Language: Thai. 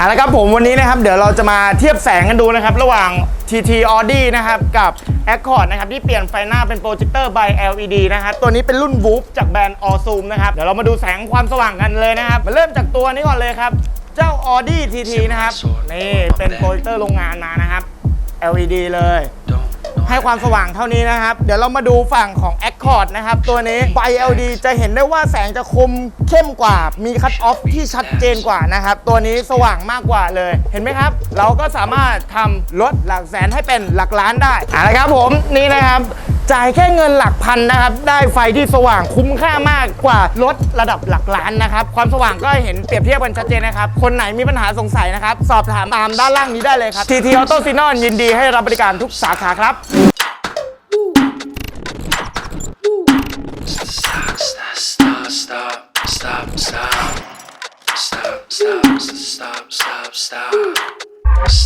เอาละครับผมวันนี้นะครับเดี๋ยวเราจะมาเทียบแสงกันดูนะครับ ระหว่าง TT Audi นะครับกับ Accord นะครับที่เปลี่ยนไฟหน้าเป็นโปรเจคเตอร์ by LED นะครับตัวนี้เป็นรุ่น w o o p จากแบรนด์ All Zoom นะครับเดี๋ยวเรามาดูแสงความสว่างกันเลยนะครับมาเริ่มจากตัวนี้ก่อนเลยครับเจ้า Audi TT นะครับนี่เป็นโปรเจคเตอร์โรงงานมานะครับ LED เลย ให้ความสว่างเท่านี้นะครับ เดี๋ยวเรามาดูฝั่งของ Accord นะครับ ตัวนี้ไฟ LED จะเห็นได้ว่าแสงจะคมเข้มกว่า มีคัตออฟที่ชัดเจนกว่านะครับ ตัวนี้สว่างมากกว่าเลย เห็นไหมครับ เราก็สามารถทำลดหลักแสนให้เป็นหลักล้านได้เอะนะครับผมนี่นะครับ จ่ายแค่เงินหลักพันนะครับ ได้ไฟที่สว่างคุ้มค่ามากกว่ารถระดับหลักล้านนะครับ ความสว่างก็เห็นเปรียบเทียบกันชัดเจนนะครับ คนไหนมีปัญหาสงสัยนะครับ สอบถามตามด้านล่างนี้ได้เลยครับ TT Auto s i n o n ยินดีให้รับบริการทุกสาขาครับ Stop, stop, stop, stop, stop, stop, stop, stop, stop, stop.